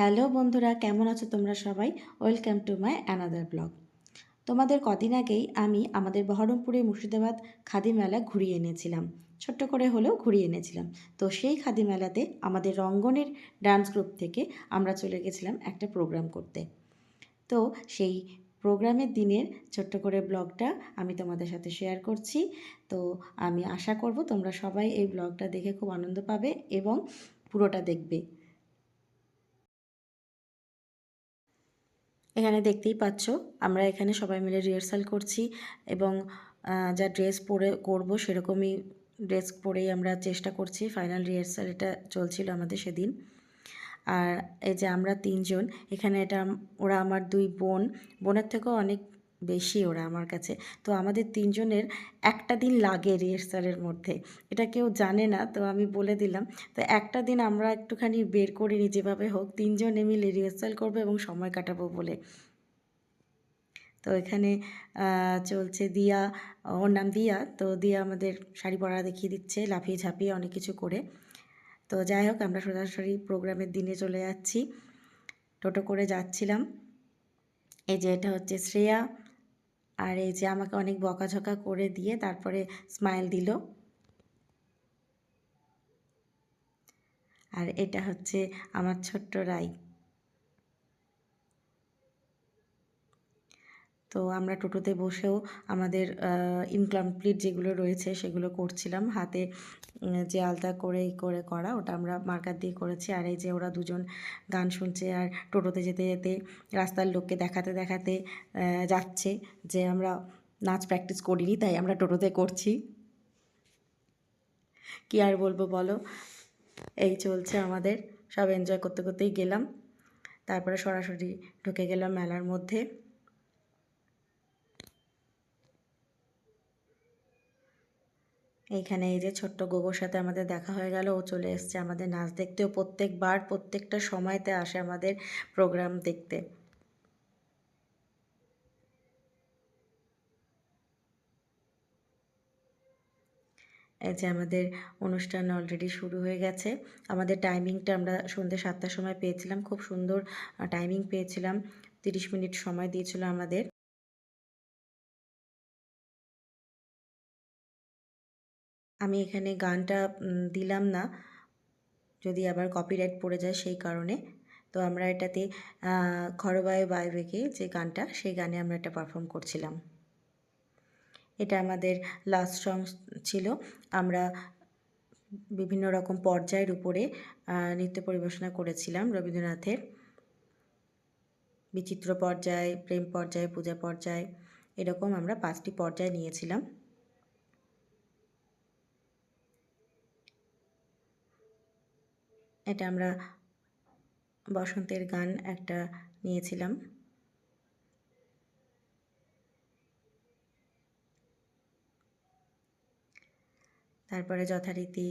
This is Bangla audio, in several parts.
হ্যালো বন্ধুরা, কেমন আছো তোমরা সবাই? Welcome to my another blog তোমাদের কদিন আগেই আমি আমাদের বহরমপুরে মুর্শিদাবাদ খাদি মেলা ঘুরিয়ে এনেছিলাম। ছোট্ট করে হলেও ঘুরিয়ে এনেছিলাম। তো সেই খাদি মেলাতে আমাদের রঙ্গনের ডান্স গ্রুপ থেকে আমরা চলে গেছিলাম একটা প্রোগ্রাম করতে। তো সেই প্রোগ্রামের দিনের ছোট্ট করে ব্লগটা আমি তোমাদের সাথে শেয়ার করছি। তো আমি আশা করব তোমরা সবাই এই ব্লগটা দেখে খুব আনন্দ পাবে এবং পুরোটা দেখবে। এখানে দেখতেই পাচ্ছ, আমরা এখানে সবাই মিলে রিহার্সাল করছি এবং যা ড্রেস পরে করব সেরকমই ড্রেস পরেই আমরা চেষ্টা করছি। ফাইনাল রিহার্সাল এটা চলছিল আমাদের সেদিন। আর এই যে আমরা তিনজন, এখানে এটা, ওরা আমার দুই বোন। বোনের থেকেও অনেক বেশি ওরা আমার কাছে। তো আমাদের তিনজনের একটা দিন লাগে রিহার্সালের মধ্যে। এটা কেউ জানে না, তো আমি বলে দিলাম। তো একটা দিন আমরা একটুখানি বের করে নিই যেভাবে হোক তিনজনে মিলে রিহার্সাল করব এবং সময় কাটাবো বলে। তো এখানে চলছে দিয়া, ওর নাম দিয়া। তো দিয়া আমাদের শাড়ি পরা দেখিয়ে দিচ্ছে, লাফিয়ে ঝাঁপিয়ে অনেক কিছু করে। তো যাই হোক, আমরা সরাসরি প্রোগ্রামের দিনে চলে যাচ্ছি। টোটো করে যাচ্ছিলাম। এই যে এটা হচ্ছে শ্রেয়া। আর এই যে আমাকে অনেক বকাঝকা করে দিয়ে তারপরে স্মাইল দিল। আর এটা হচ্ছে আমার ছোট্ট রাই। তো আমরা টোটোতে বসেও আমাদের ইনকমপ্লিট যেগুলো রয়েছে সেগুলো করছিলাম। হাতে যে আলতা করে ই করে করা, ওটা আমরা মার্কার দিয়ে করেছি। আর এই যে ওরা দুজন গান শুনছে আর টোটোতে যেতে যেতে রাস্তার লোককে দেখাতে দেখাতে যাচ্ছে যে আমরা নাচ প্র্যাকটিস করিনি, তাই আমরা টোটোতে করছি। কি আর বলব বলো? এই চলছে আমাদের। সব এনজয় করতে করতেই গেলাম। তারপরে সরাসরি ঢুকে গেলাম মেলার মধ্যে। এইখানে এই যে ছোট্ট গোগোর সাথে আমাদের দেখা হয়ে গেল, ও চলে এসছে আমাদের নাচ দেখতে। ও প্রত্যেকবার, প্রত্যেকটা সময়তে আসে আমাদের প্রোগ্রাম দেখতে। এই যে আমাদের অনুষ্ঠান অলরেডি শুরু হয়ে গেছে। আমাদের টাইমিংটা আমরা সন্ধ্যে সাতটার সময় পেয়েছিলাম। খুব সুন্দর টাইমিং পেয়েছিলাম। তিরিশ মিনিট সময় দিয়েছিল আমাদের। আমি এখানে গানটা দিলাম না। যদি আবার কপিরাইট পড়ে যায় সেই কারণে। তো আমরা এটাতে আহ, ঘরবায় বাইবেকে যে গানটা সেই গানে আমরা এটা পারফর্ম করছিলাম। এটা আমাদের লাস্ট সং ছিল। আমরা বিভিন্ন রকম পর্যায়ের উপরে নৃত্য পরিবেশনা করেছিলাম রবীন্দ্রনাথের। বিচিত্র পর্যায় প্রেম পর্যায় পূজা পর্যায় এরকম আমরা পাঁচটি পর্যায় নিয়েছিলাম। এটা আমরা বসন্তের গান একটা নিয়েছিলাম। তারপরে যথারীতি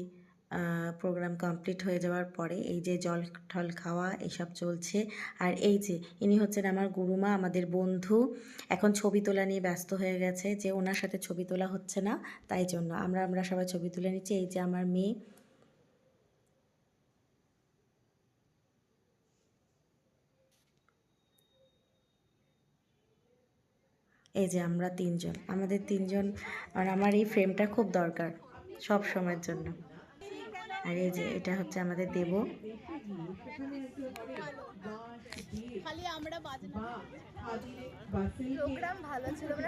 প্রোগ্রাম কমপ্লিট হয়ে যাওয়ার পরে এই যে জল ঠল খাওয়া এসব চলছে। আর এই যে ইনি হচ্ছেন আমার গুরুমা, আমাদের বন্ধু, এখন ছবি তোলা নিয়ে ব্যস্ত হয়ে গেছে যে ওনার সাথে ছবি তোলা হচ্ছে না, তাই জন্য আমরা আমরা সবাই ছবি তুলে নিচ্ছি। এই যে আমার মেয়ে এই যে আমরা তিনজন, আমাদের তিনজন আর আমার এই ফ্রেমটা খুব দরকার সব সময়ের জন্য। আর এই যে এটা হচ্ছে আমাদের দেব। খালি আমরা মানে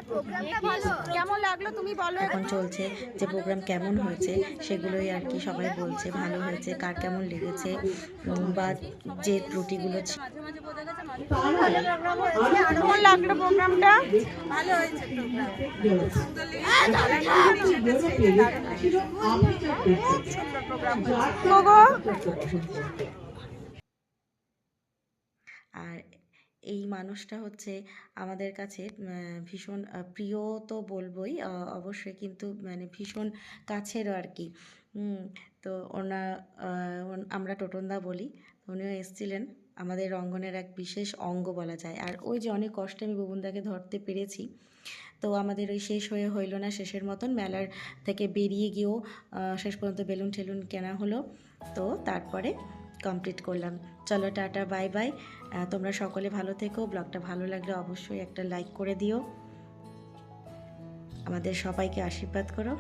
প্রোগ্রামটা ভালো। কেমন লাগল তুমি বলো? এখন চলছে যে প্রোগ্রাম কেমন হয়েছে সেগুলোই আর কি সবাই বলছে ভালো হয়েছে কার কেমন লেগেছে বা যে ত্রুটিগুলো ছিল কেমন লাগল প্রোগ্রামটা? ভালো হয়েছে আর এই মানুষটা হচ্ছে আমাদের কাছে ভীষণ প্রিয় তো বলবোই অবশ্যই কিন্তু মানে ভীষণ কাছেরও আর কি। তো ওনা আমরা টোটনদা বলি, উনিও এসেছিলেন, আমাদের রঙ্গনের এক বিশেষ অঙ্গ বলা যায়। আর ওই যে অনেক কষ্টে আমি ববুনদাকে ধরতে পেরেছি, তো আমাদের ওই শেষ হয়ে হইল না শেষের মতন, মেলার থেকে বেরিয়ে গিয়েও শেষ পর্যন্ত বেলুন টেলুন কেনা হলো, তো তারপরে কমপ্লিট করলাম। চলো টাটা বাই বাই তোমরা সকলে ভালো থেকো। ব্লগটা ভালো লাগলে অবশ্যই একটা লাইক করে দিও। আমাদের সবাইকে আশীর্বাদ করো।